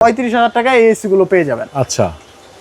পঁয়ত্রিশ হাজার টাকায় এই এসি গুলো পেয়ে যাবেন। আচ্ছা।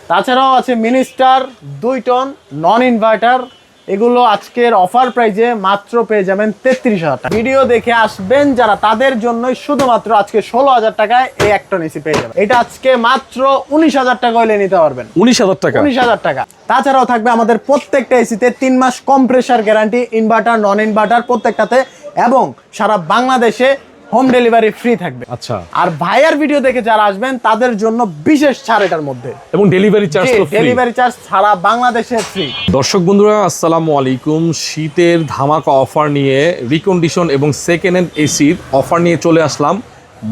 তাছাড়াও আছে মিনিস্টার দুই টন নন ইনভার্টার এগুলো আজকের অফার প্রাইজে মাত্র পেয়ে যাবেন তেত্রিশ হাজার টাকা। ভিডিও দেখে আসবেন যারা তাদের জন্যই শুধুমাত্র আজকে ষোলো হাজার টাকায় এই এক টন এসি পেয়ে যাবেন। এটা আজকে মাত্র উনিশ হাজার টাকা হলে নিতে পারবেন। উনিশ হাজার টাকা? উনিশ হাজার টাকা। তাছাড়াও থাকবে আমাদের প্রত্যেকটা এসিতে তিন মাস compressor guarantee inverter non inverter প্রত্যেকটাতে। এবং সারা বাংলাদেশে হোম ডেলিভারি ফ্রি থাকবে। আচ্ছা। আর ভাইয়ার ভিডিও দেখে যারা আসবেন তাদের জন্য বিশেষ ছাড় এটার মধ্যে। এবং ডেলিভারি চার্জ ডেলিভারি চার্জ সারা বাংলাদেশে ফ্রি দর্শক বন্ধুরা আসসালামু আলাইকুম। শীতের ধামাকা অফার নিয়ে রিকন্ডিশন এবং সেকেন্ড হ্যান্ড এসির অফার নিয়ে চলে আসলাম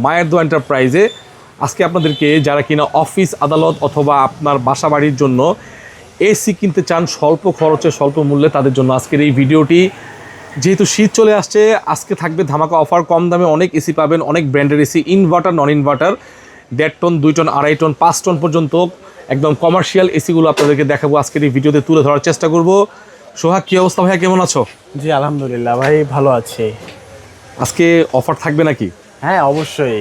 মায়ের দো এন্টারপ্রাইজে আজকে আপনাদেরকে যারা কিনা অফিস আদালত অথবা আপনার বাসা বাড়ির জন্য এসি কিনতে চান স্বল্প খরচে স্বল্প মূল্যে তাদের জন্য আজকের এই ভিডিওটি যেহেতু শীত চলে আসছে আজকে থাকবে ধামাকা অফার কম দামে অনেক এসি পাবেন অনেক ব্র্যান্ডের এসি ইনভার্টার নন ইনভার্টার দেড় টন দুই টন আড়াই টন পাঁচ টন পর্যন্ত একদম কমার্শিয়াল এসিগুলো আপনাদেরকে দেখাবো আজকের এই ভিডিওতে তুলে ধরার চেষ্টা করব। সোহাগ কী অবস্থা ভাইয়া? কেমন আছো? জি আলহামদুলিল্লাহ ভাই ভালো আছে। আজকে অফার থাকবে নাকি? হ্যাঁ অবশ্যই।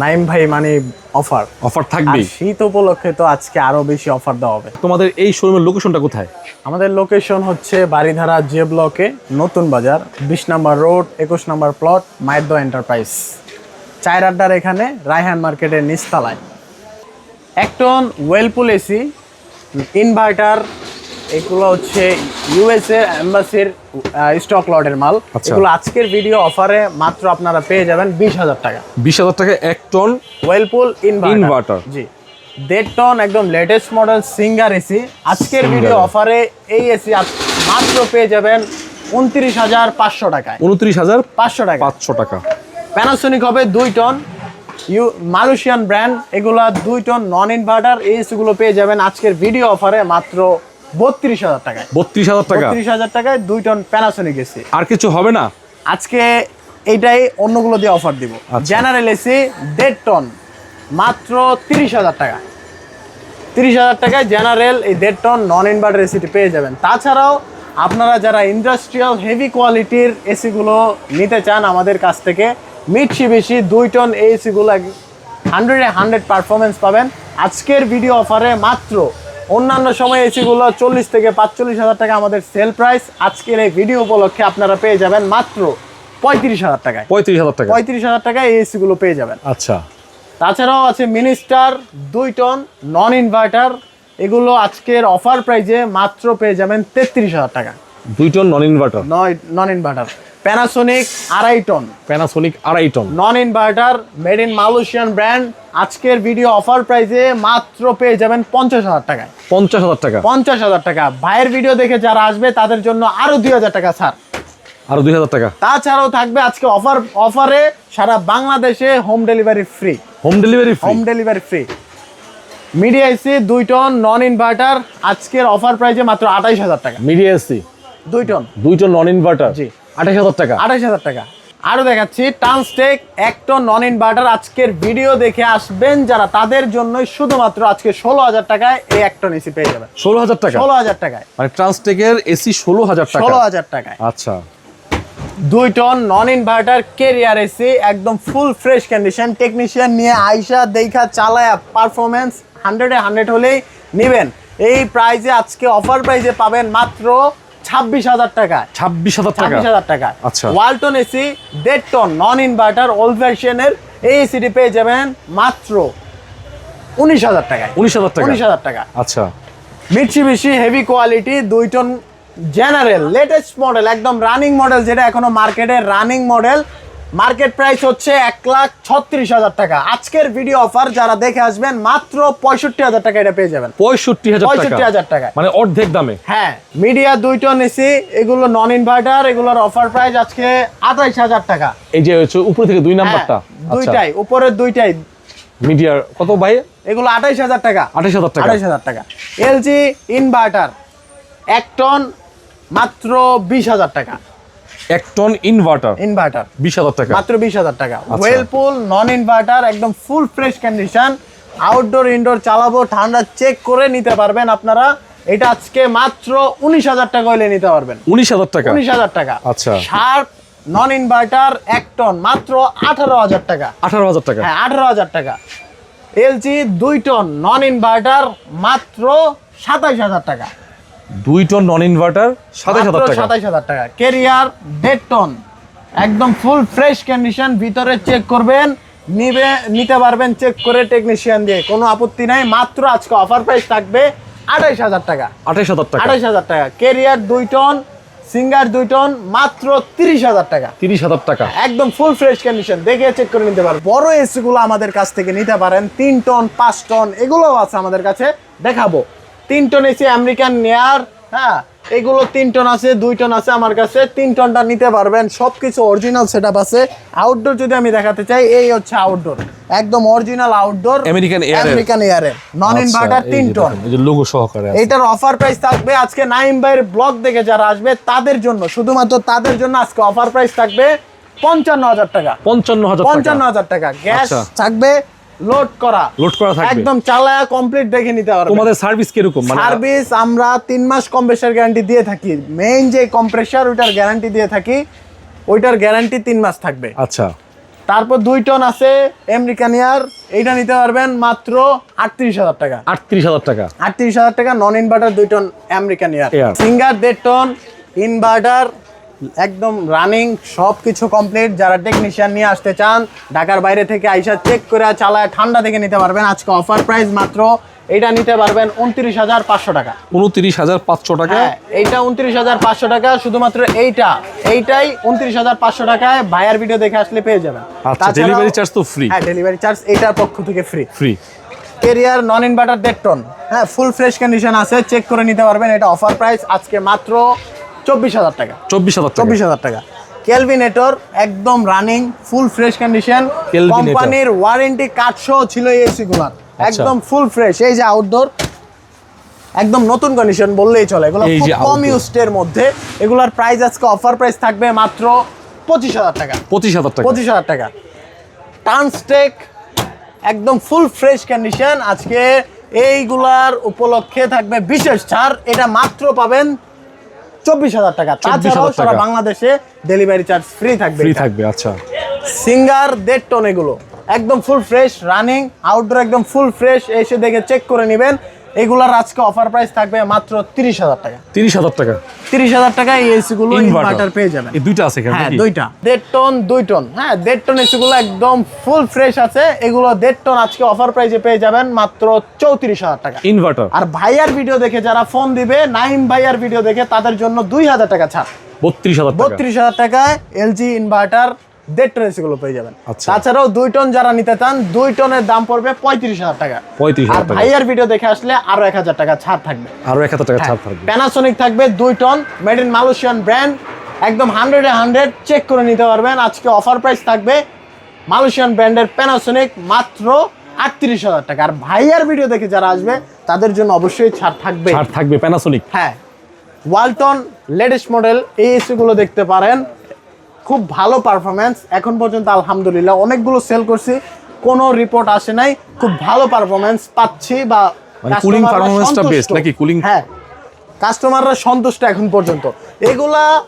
নাইম ভাই মানে অফার। অফার থাকবে শীত উপলক্ষে তো আজকে আরও বেশি অফার দেওয়া হবে। তোমাদের এই শোরুমের লোকেশনটা কোথায়? আমাদের লোকেশন হচ্ছে বাড়িধারা জে ব্লকে নতুন বাজার বিশ নাম্বার রোড একুশ নাম্বার প্লট মাইদ্য এন্টারপ্রাইজ চায়ের আড্ডার এখানে রায়হান মার্কেটের নিচতলায়। একটন ওয়েলপুল এসি ইনভার্টার এগুলো হচ্ছে ইউএসএ এম্বাসির স্টক লটের মাল। আচ্ছা। এগুলো আজকের ভিডিও অফারে মাত্র আপনারা পেয়ে যাবেন বিশ হাজার টাকা। বিশ হাজার টাকা এক টন ওয়েলপুল। ইনভার্টার জি। দেড় টন একদম লেটেস্ট মডেল সিঙ্গার এসি আজকের ভিডিও অফারে এই এসি মাত্র পেয়ে যাবেন উনত্রিশ হাজার পাঁচশো টাকায়। উনত্রিশ হাজার পাঁচশো টাকা। পাঁচশো টাকা প্যানাসোনিক হবে দুই টন ইউ মালয়েশিয়ান ব্র্যান্ড এগুলা দুই টন নন ইনভার্টার এই এসিগুলো পেয়ে যাবেন আজকের ভিডিও অফারে মাত্র বত্রিশ হাজার টাকায়। বত্রিশ হাজার টাকা? বত্রিশ হাজার টাকায় দুই টন প্যানাসোনিক এসি। আর কিছু হবে না? আজকে এইটাই অন্যগুলো দিয়ে অফার দিব। আচ্ছা। জেনারেল এসি দেড় টন মাত্র তিরিশ হাজার টাকা। তিরিশ হাজার টাকায় জেনারেল এই দেড় টন নন ইনভার্টার এসিটি পেয়ে যাবেন। তাছাড়াও আপনারা যারা ইন্ডাস্ট্রিয়াল হেভি কোয়ালিটির এসিগুলো নিতে চান আমাদের কাছ থেকে মিটসি বেশি দুই টন এসিগুলো হান্ড্রেডে হান্ড্রেড পারফরমেন্স পাবেন। আজকের ভিডিও অফারে মাত্র অন্যান্য সময় এসিগুলো চল্লিশ থেকে পাঁচচল্লিশ হাজার টাকা আমাদের সেল প্রাইস আজকের এই ভিডিও উপলক্ষে আপনারা পেয়ে যাবেন মাত্র পঁয়ত্রিশ হাজার টাকায়। পঁয়ত্রিশ হাজার টাকা। পঁয়ত্রিশ হাজার টাকায় এই এসিগুলো পেয়ে যাবেন। আচ্ছা। তাছাড়াও আছে মিনিস্টার দুই টন নন ইনভার্টার এগুলো আজকের অফার প্রাইজে মাত্র পেয়ে যাবেন তেত্রিশ হাজার টাকা। দুই টন নন ইনভার্টার নয় নন ইনভার্টার প্যানাসোনিক আড়াই টন প্যানাসোনিক আড়াই ton non inverter made in Malaysian brand আজকের ভিডিও অফার প্রাইজে মাত্র পেয়ে যাবেন পঞ্চাশ হাজার টাকায়। পঞ্চাশ হাজার টাকা। পঞ্চাশ হাজার টাকা। ভাইয়ের ভিডিও দেখে যারা আসবে তাদের জন্য আরও দুই হাজার টাকা ছাড় আর দুই হাজার টাকা। তাছাড়াও থাকবে আজকে অফার অফারে সারা বাংলাদেশে home delivery free home delivery home delivery free Media AC দুই টন নন ইনভার্টার আজকের অফার প্রাইজে মাত্র আঠাইশ হাজার টাকা। মিডিয়া এসি দুই টন দুই টন নন ইনভার্টার জি। আঠাশ হাজার টাকা। আঠাইশ হাজার টাকা। আরও দেখাচ্ছি টানস্টেক এক টন নন ইনভার্টার আজকের ভিডিও দেখে আসবেন যারা তাদের জন্যই শুধুমাত্র আজকে ষোলো হাজার টাকায় এই এক টন এসি পেয়ে যাবেন। ষোলো হাজার টাকা? ষোলো হাজার টাকায়। মানে ট্রান্সটেকের এসি ষোলো হাজার টাকা। ষোলো হাজার টাকায়। আচ্ছা। দুই ton non inverter Carrier AC একদম ফুল ফ্রেশ কন্ডিশন টেকনিশিয়ান নিয়ে আইসা দেখা চালায়া পারফরমেন্স হান্ড্রেডে হান্ড্রেড হলেই নেবেন। এই প্রাইজে আজকে অফার প্রাইজে পাবেন মাত্র ছাব্বিশ হাজার টাকা। ছাব্বিশ হাজার ছাব্বিশ হাজার টাকা। আচ্ছা। ওয়ালটন এসি দেড় টন নন ইনভার্টার ওল্ড ফ্যাশনের এই এসিটি পেয়ে যাবেন মাত্র উনিশ হাজার টাকায়। উনিশ হাজার টাকা? উনিশ হাজার টাকা। আচ্ছা। মিটসুবিশি হেভি কোয়ালিটি দুই টন জেনারেল লেটেস্ট মডেল একদম রানিং মডেল যেটা এখনও মার্কেটে রানিং মডেল মার্কেট প্রাইস হচ্ছে এক লাখ ছত্রিশ হাজার টাকা। আজকের ভিডিও অফার যারা দেখে আসবেন মাত্র পঁয়ষট্টি হাজার টাকা এটা পেয়ে যাবেন। পঁয়ষট্টি হাজার পঁয়ষট্টি হাজার টাকা। মানে অর্ধেক দামে। হ্যাঁ মিডিয়া দুই টন এসি এগুলো নন ইনভার্টার এগুলোর অফার প্রাইস আজকে আঠাইশ হাজার টাকা। এই যে হচ্ছে উপরে থেকে দুই নাম্বারটা। হ্যাঁ, দুইটাই উপরের দুইটাই। মিডিয়ার কত ভাই? এগুলো আঠাইশ হাজার টাকা। আঠাইশ হাজার টাকা। আঠাইশ হাজার টাকা। এলজি ইনভার্টার এক টন মাত্র বিশ হাজার টাকা। এক টন ইনভার্টার ইনভার্টার বিশ হাজার টাকা। মাত্র বিশ হাজার টাকা। ওয়েলপুল নন ইনভার্টার একদম full fresh condition outdoor indoor চালাবো ঠান্ডা চেক করে নিতে পারবেন আপনারা। এটা আজকে মাত্র উনিশ হাজার টাকা হলে নিতে পারবেন। উনিশ হাজার টাকা? উনিশ হাজার টাকা। আচ্ছা। শার্প নন ইনভার্টার এক টন মাত্র আঠারো হাজার টাকা। আঠারো হাজার টাকা? হ্যাঁ আঠারো হাজার টাকা। এলজি দুই টন নন ইনভার্টার মাত্র সাতাইশ হাজার টাকা। দুই টন নন ইনভার্টার সাতাশ হাজার টাকা। সাতাইশ হাজার টাকা। কেরিয়ার দেড় টন একদম ফুল ফ্রেশ কন্ডিশন ভিতরে চেক করবেন নিবে নিতে পারবেন চেক করে টেকনিশিয়ান দিয়ে। কোনো আপত্তি নাই মাত্র আজকে অফার প্রাইস থাকবে আঠাইশ হাজার টাকা। হাজার টাকা। আঠাইশ হাজার টাকা। কেরিয়ার দুই টন সিঙ্গার দুই টন মাত্র তিরিশ হাজার টাকা। তিরিশ হাজার টাকা। একদম ফুল ফ্রেশ কন্ডিশন দেখে চেক করে নিতে পারেন বড় এসি গুলো আমাদের কাছ থেকে নিতে পারেন তিন টন পাঁচ টন এগুলোও আছে আমাদের কাছে। দেখাবো। তিন টন এসি আমেরিকান নেয়ার হ্যাঁ এগুলো তিন টন আছে দুই টন আছে আমার কাছে তিন টনটা নিতে পারবেন সব কিছু অরিজিনাল সেট আছে আউটডোর যদি আমি দেখাতে চাই এই হচ্ছে আউটডোর একদম অরিজিনাল আউটডোর Air এর। আমেরিকান এয়ারের নন ইনভার্টার তিন টন লোগো সহকারে আছে। এইটার অফার প্রাইস থাকবে আজকে নাইম ভাইয়ের ব্লগ দেখে যারা আসবে তাদের জন্য শুধুমাত্র তাদের জন্য আজকে অফার প্রাইস থাকবে পঞ্চান্ন হাজার টাকা পঞ্চান্ন হাজার পঞ্চান্ন টাকা হাজার টাকা গ্যাস আচ্ছা। থাকবে লোড করা। লোড করা থাকবে। একদম চালায়া কমপ্লিট দেখে নিতে পারবে। তোমাদের সার্ভিস কীরকম? মানে সার্ভিস আমরা তিন মাস কম্প্রেসার গ্যারান্টি দিয়ে থাকি। মেইন যে কম্প্রেসার ওইটার গ্যারান্টি দিয়ে থাকি। ওইটার গ্যারান্টি তিন মাস থাকবে। আচ্ছা। তারপর দুই টন আছে আমেরিকান ইয়ার এইটা নিতে পারবেন মাত্র আটত্রিশ হাজার টাকা। আটত্রিশ হাজার টাকা। আটত্রিশ হাজার টাকা নন ইনভার্টার দুই টন আমেরিকান ইয়ার সিঙ্গার দেড় টন ইনভার্টার একদম রানিং সব কিছু কমপ্লিট যারা টেকনিশিয়ান নিয়ে আসতে চান ঢাকার বাইরে থেকে আইসা চেক করে চালায় ঠান্ডা থেকে নিতে পারবেন। আজকে অফার প্রাইস মাত্র এটা নিতে পারবেন উনত্রিশ হাজার পাঁচশো টাকা। উনত্রিশ হাজার পাঁচশো টাকা? হ্যাঁ এইটা উনত্রিশ হাজার পাঁচশো টাকা শুধুমাত্র এইটা। এইটাই উনত্রিশ হাজার পাঁচশো টাকায় ভাইয়ার ভিডিও দেখে আসলে পেয়ে যাবেন। আচ্ছা ডেলিভারি চার্জ তো ফ্রি হ্যাঁ ডেলিভারি চার্জ এইটার পক্ষ থেকে free free Carrier non inverter দেড় টন হ্যাঁ ফুল ফ্রেশ কন্ডিশন আছে চেক করে নিতে পারবেন এটা অফার প্রাইস আজকে মাত্র চব্বিশ হাজার টাকা। চব্বিশ হাজার চব্বিশ হাজার টাকা। কেলভিনেটর একদম রানিং ফুল ফ্রেশ কন্ডিশন কোম্পানির ওয়ারেন্টি কার্ড সহ ছিল এই এসি গুলার আচ্ছা। একদম ফুল ফ্রেশ এই যে আউটডোর একদম নতুন কন্ডিশন বললেই চলে। এগুলো কম। ইউজডের মধ্যে। এগুলার প্রাইস আজকে অফার প্রাইস থাকবে মাত্র পঁচিশ হাজার টাকা। পঁচিশ হাজার টাকা। পঁচিশ হাজার টাকা। টার্নস্টেক একদম ফুল ফ্রেশ কন্ডিশন আজকে এইগুলার উপলক্ষে থাকবে বিশেষ ছাড়। এটা মাত্র পাবেন চব্বিশ হাজার টাকা। 24,000 তাছাড়াও সারা বাংলাদেশে ডেলিভারি চার্জ ফ্রি থাকবে ফ্রি থাকবে আচ্ছা। সিঙ্গার দেড় টন এগুলো। একদম ফুল ফ্রেশ রানিং আউটডোর একদম ফুল ফ্রেশ এসে দেখে চেক করে নেবেন। এগুলার আজকে অফার প্রাইস থাকবে মাত্র তিরিশ হাজার টাকা। তিরিশ হাজার টাকা। তিরিশ হাজার টাকা এই এসি গুলো ইনভার্টার পেয়ে যাবেন। এই দুইটা আছে এখানে হ্যাঁ দুইটা। দেড় টন দুই টন হ্যাঁ দেড় টন এসি গুলো একদম ফুল ফ্রেশ আছে। এগুলো দেড় টন আজকে অফার প্রাইসে পেয়ে যাবেন মাত্র চৌত্রিশ হাজার টাকা। ইনভার্টার আর ভাইয়ার ভিডিও দেখে যারা ফোন দিবে নাইম ভাইয়ার ভিডিও দেখে তাদের জন্য দুই হাজার টাকা ছাড়। বত্রিশ হাজার টাকা। বত্রিশ হাজার টাকায় এলজি ইনভার্টার দেড় টন এসিগুলো পেয়ে যাবেন। আচ্ছা। তাছাড়াও দুই টন যারা নিতে চান দুই টনের দাম পড়বে পঁয়ত্রিশ হাজার টাকা। পঁয়ত্রিশ আর হাজার ভাইয়ার ভিডিও দেখে আসলে আরও এক হাজার টাকা ছাড় থাকবে। আরও এক হাজার টাকা ছাড় থাকবে। প্যানাসোনিক থাকবে দুই ton made in Malaysian brand একদম হান্ড্রেডে হান্ড্রেড চেক করে নিতে পারবেন। আজকে অফার প্রাইস থাকবে মালয়েশিয়ান ব্র্যান্ডের প্যানাসোনিক মাত্র আটত্রিশ হাজার টাকা। আর ভাইয়ার ভিডিও দেখে যারা আসবে তাদের জন্য অবশ্যই ছাড় থাকবে। ছাড় থাকবে প্যানাসোনিক হ্যাঁ ওয়ালটন লেটেস্ট মডেল এই এসিগুলো দেখতে পারেন। খুব ভালো পারফরমেন্স এখন পর্যন্ত আলহামদুলিল্লাহ অনেকগুলো সেল করছি। কোনো রিপোর্ট আসে নাই। খুব ভালো পারফরমেন্স পাচ্ছি বা মানে cooling কাস্টমাররা performance টা সন্তুষ্ট। নাকি? Cooling- হ্যাঁ। কাস্টমাররা সন্তুষ্ট এখন পর্যন্ত। এগুলা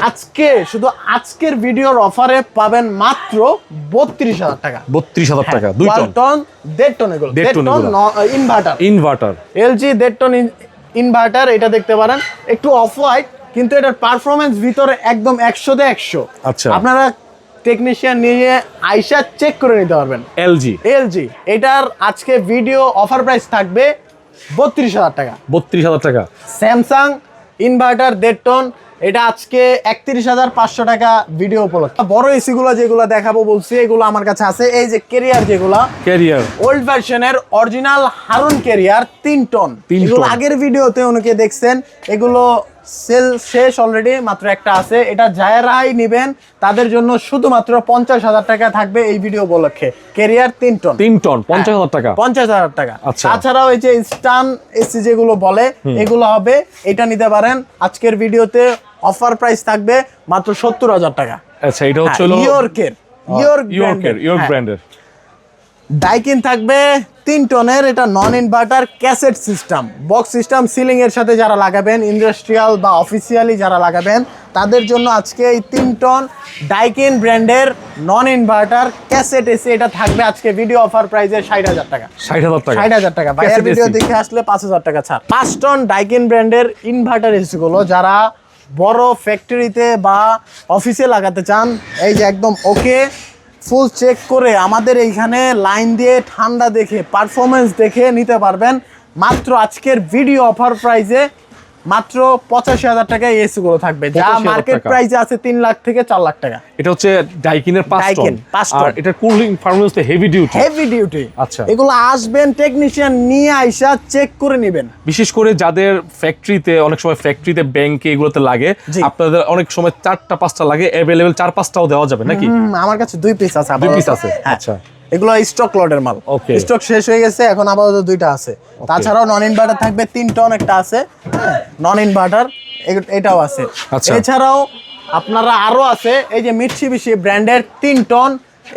আজকে শুধু আজকের ভিডিওর অফারে পাবেন মাত্র বত্রিশ হাজার টাকা। বত্রিশ হাজার টাকা দুই টন দেড় টন এগুলো। দেড় টন ইনভার্টার ইনভার্টার এলজি দেড় টন ইনভার্টার এটা দেখতে পারেন। একটু অফ হোয়াইট কিন্তু এটার পারফরমেন্স ভিতরে একদম একশো একশোতে একশো। আচ্ছা। আপনারা টেকনিশিয়ান নিয়ে আইসা চেক করে নিতে পারবেন। এলজি। এলজি। এটার আজকে ভিডিও অফার প্রাইস থাকবে বত্রিশ হাজার টাকা। বত্রিশ হাজার টাকা। স্যামসাং ইনভার্টার দেড় টন এটা আজকে একত্রিশ হাজার পাঁচশো টাকা ভিডিও উপলক্ষে। বড় এসি গুলো যেগুলো দেখাবো বলছি এগুলো আমার কাছে আছে। এই যে কেরিয়ার যেগুলা ক্যারিয়ার ওল্ড ভার্সনের অরিজিনাল হারুন কেরিয়ার তিন টন এগুলো আগের ভিডিওতে অনেকে দেখছেন এগুলো সেল শেষ অলরেডি মাত্র একটা আছে। এটা যারাই নিবেন তাদের জন্য শুধুমাত্র পঞ্চাশ হাজার টাকা থাকবে এই ভিডিও উপলক্ষে। ক্যারিয়ার তিন টন তিন টন পঞ্চাশ হাজার টাকা? পঞ্চাশ হাজার টাকা। আচ্ছা। তাছাড়াও এই যে স্টান এসি যেগুলো বলে এগুলো হবে এটা নিতে পারেন। আজকের ভিডিওতে অফার প্রাইস থাকবে মাত্র সত্তর হাজার টাকা। আচ্ছা এটা হচ্ছে ইয়র্কের ইয়র্ক ইয়র্কের ইয়র্ক ব্র্যান্ডের ডাইকিন থাকবে তিন টনের এটা non inverter cassette system box system ceiling এর সাথে যারা লাগাবেন ইন্ডাস্ট্রিয়াল বা অফিসিয়ালি যারা লাগাবেন তাদের জন্য আজকে এই তিন টন ডাইকিন ব্র্যান্ডের নন ইনভার্টার ক্যাসেট এসে এটা থাকবে আজকে। ভিডিও অফার প্রাইসে ষাট হাজার টাকা। ষাট হাজার টাকা। ষাট হাজার টাকা। Cassette ভিডিও দেখে আসলে পাঁচ হাজার টাকা ছাড়। পাঁচ টন ডাইকিন ব্র্যান্ডের ইনভার্টার এসি গুলো। যারা বড় ফ্যাক্টরিতে বা অফিসে লাগাতে চান এই যে একদম ওকে ফুল চেক করে আমাদের এইখানে লাইন দিয়ে ঠান্ডা দেখে পারফরমেন্স দেখে নিতে পারবেন। মাত্র আজকের ভিডিও অফার প্রাইসে মাত্র পঁচাশি হাজার টাকায় এসি গুলো থাকবে। যা মার্কেট। প্রাইসে আছে তিন লাখ থেকে চার লাখ টাকা। এটা হচ্ছে ডাইকিনের ডাইকিন, আর এটা cooling performance heavy duty heavy duty আচ্ছা। এগুলো আসবেন টেকনিশিয়ান নিয়ে আইসা চেক করে নেবেন। বিশেষ করে যাদের ফ্যাক্টরিতে অনেক সময় ফ্যাক্টরিতে ব্যাংকে এগুলোতে লাগে আপনাদের অনেক সময় চারটা পাঁচটা লাগে অ্যাভেলেবেল চার পাঁচটাও দেওয়া যাবে নাকি? আমার কাছে দুই পিস আছে দুই পিস আছে, হ্যাঁ। আচ্ছা। এগুলো স্টক লটের মাল. স্টক শেষ হয়ে গেছে এখন আপাতত দুইটা আছে। তাছাড়াও নন ইনভার্টার থাকবে তিন টন একটা আছে নন ইনভার্টার এটাও আছে। আচ্ছা। এছাড়াও আপনারা আরও আছে এই যে মিটসিবিশি ব্র্যান্ডের তিন টন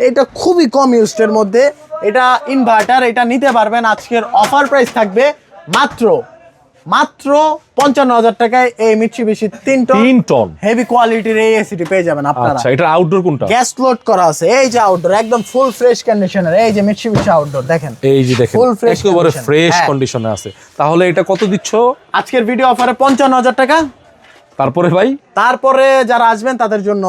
এটা খুবই কম ইউজের মধ্যে। এটা ইনভার্টার এটা নিতে পারবেন আজকের অফার প্রাইস থাকবে মাত্র মাত্র পঞ্চান্ন হাজার টাকায় এই মিটসিবিশি তিন টন তিন টন। হেভি কোয়ালিটির এই এসিটি পেয়ে যাবেন আপনারা। আচ্ছা এটা আউটডোর কোনটা? গ্যাস লোড করা আছে। এই যে আউটডোর একদম ফুল ফ্রেশ কন্ডিশনের এই যে মিটসুবিশি আউটডোর দেখেন। এই যে দেখেন Full fresh একেবারে ফ্রেশ হ্যাঁ। কন্ডিশনে আছে। তাহলে এটা কত দিচ্ছ? আজকের ভিডিও অফারে পঞ্চান্ন হাজার টাকা। তারপরে ভাই? তারপরে যারা আসবেন তাদের জন্য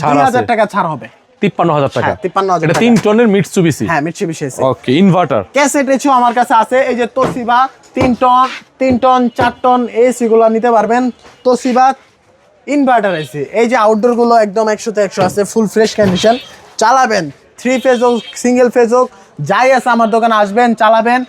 দুই হাজার টাকা ছাড় হবে। তিপ্পান্ন হাজার টাকা। হ্যাঁ, 53,000 এটা টাকা। তিন টনের মিটসুবিসি হ্যাঁ মিটসুবিশি ওকে ইনভার্টার ক্যাসেট আমার কাছে আছে। এই যে তোসিবা তিন টন তিন টন চার টন এসি গুলো নিতে পারবেন। তোসিবা ইনভার্টার এসি এই যে আউটডোরগুলো একদম একশোতে একশো আছে ফুল ফ্রেশ কন্ডিশন চালাবেন থ্রি ফেজ হোক সিঙ্গেল ফেজ হোক যাই আছে আমার দোকানে আসবেন চালাবেন।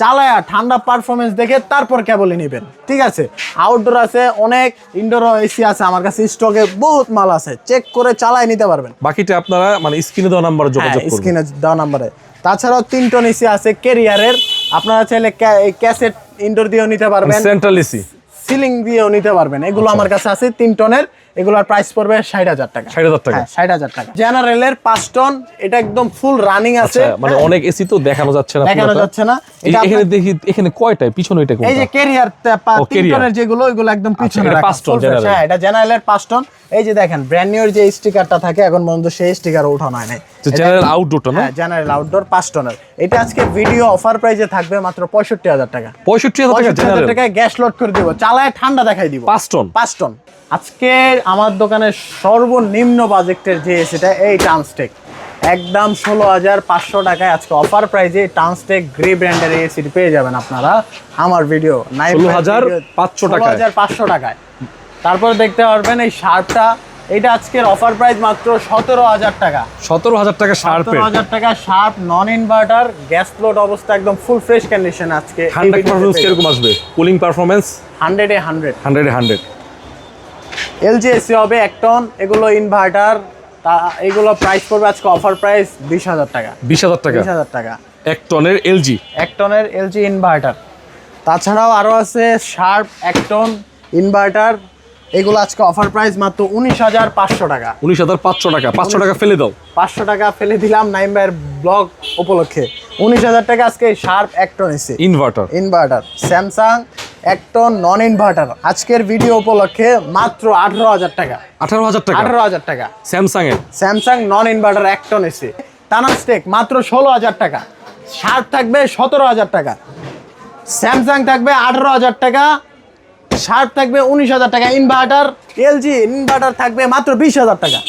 চালায়া ঠান্ডা পারফরমেন্স দেখে তারপর কেবলই নেবেন। ঠিক আছে? আউটডোর আছে অনেক ইনডোর এসি আছে আমার কাছে স্টকে বহুত মাল আছে। চেক করে চালায় নিতে পারবেন। বাকিটা আপনারা মানে স্ক্রিনে দেওয়া নাম্বারে যোগাযোগ করবেন। স্ক্রিনে দেওয়া নাম্বারে তাছাড়াও তিন টন এসি আছে কেরিয়ারের আপনারা চাইলে ক্যাসেট ইনডোর দিয়েও নিতে পারবেন। সেন্ট্রাল এসি সিলিং দিয়েও নিতে পারবেন। এগুলো আচ্ছা। আমার কাছে আছে তিন টনের। এগুলোর প্রাইস পড়বে ষাট হাজার টাকা। ষাট হাজার টাকা? হ্যাঁ ষাট হাজার টাকা। জেনারেলের পাঁচ টন এটা একদম ফুল রানিং আছে। আচ্ছা মানে অনেক এসি তো দেখানো যাচ্ছে না দেখানো যাচ্ছে না। এখানে দেখি এখানে কয়টায় পিছনে এটা এই যে কেরিয়ার ও, তিন টনের যেগুলো ওইগুলো একদম পিছনে এটা রাখা, পাঁচ টন হ্যাঁ এটা জেনারেলের পাঁচ টন এই যে দেখেন ব্র্যান্ড নিউর যে স্টিকারটা থাকে এখন পর্যন্ত সেই স্টিকার ওঠানো হয় নাই। জেনারেল আউটডোরটা না? হ্যাঁ জেনারেল আউটডোর পাঁচ টনের এটা আজকে ভিডিও অফার প্রাইসে থাকবে মাত্র পঁয়ষট্টি হাজার টাকা। পঁয়ষট্টি হাজার টাকা জেনারেল গ্যাস লোড করে দিব চালায় ঠান্ডা দেখাই দিব। পাঁচ টন পাঁচ টন আজকে আমার দোকানের সর্বনিম্ন বাজেটের যে সেটা এই টানস্টেক একদম ষোলো হাজার পাঁচশো টাকায় আজকে অফার প্রাইজে টানস্টেক গ্রে ব্র্যান্ডের এসিটি পেয়ে যাবেন আপনারা। আমার ভিডিও 16,500 টাকায়। হাজার পাঁচশো টাকায়। তারপর দেখতে পারবেন এই শার্টটা এটা আজকের অফার প্রাইস মাত্র সতেরো হাজার টাকা। সতেরো হাজার টাকা সতেরো হাজার টাকা Sharp non inverter gas load অবস্থা একদম ফুল ফ্রেশ কন্ডিশন আজকে ঠান্ডা পারফরমেন্স কীরকম আসবে? কুলিং পারফরমেন্স হান্ড্রেডে hundred hundred hundred LG AC হবে এক টন এগুলো ইনভার্টার তা এগুলো প্রাইস পড়বে আজকে অফার প্রাইস বিশ হাজার টাকা। বিশ হাজার টাকা? বিশ হাজার টাকা। এক টনের এলজি? এক টনের এলজি ইনভার্টার তাছাড়াও আরও আছে শার্প এক টন ইনভার্টার এগুলো আজকে অফার প্রাইস মাত্র উনিশ হাজার পাঁচশো টাকা। উনিশ হাজার পাঁচশো টাকা। পাঁচশো টাকা ফেলে দাও। পাঁচশো টাকা ফেলে দিলাম নাইম ভাইয়ের ব্লগ উপলক্ষে। উনিশ হাজার টাকা আজকে শার্প এক ton AC inverter inverter Samsung এক টন নন ইনভার্টার আজকের ভিডিও উপলক্ষে মাত্র আঠারো হাজার টাকা। আঠারো হাজার টাকা? আঠারো হাজার টাকা। স্যামসাং এর স্যামসাং নন ইনভার্টার এক টন এসে। টানাস্টেক মাত্র ষোলো হাজার টাকা। শার্প থাকবে সতেরো হাজার টাকা। স্যামসাং থাকবে আঠারো হাজার টাকা। শার্প থাকবে উনিশ হাজার টাকা। ইনভার্টার এলজি ইনভার্টার থাকবে মাত্র বিশ হাজার টাকা।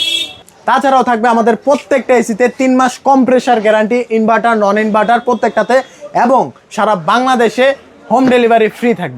তাছাড়াও থাকবে আমাদের প্রত্যেকটা এসিতে তিন মাস compressor guarantee inverter non inverter প্রত্যেকটাতে। এবং সারা বাংলাদেশে হোম ডেলিভারি ফ্রি থাকবে।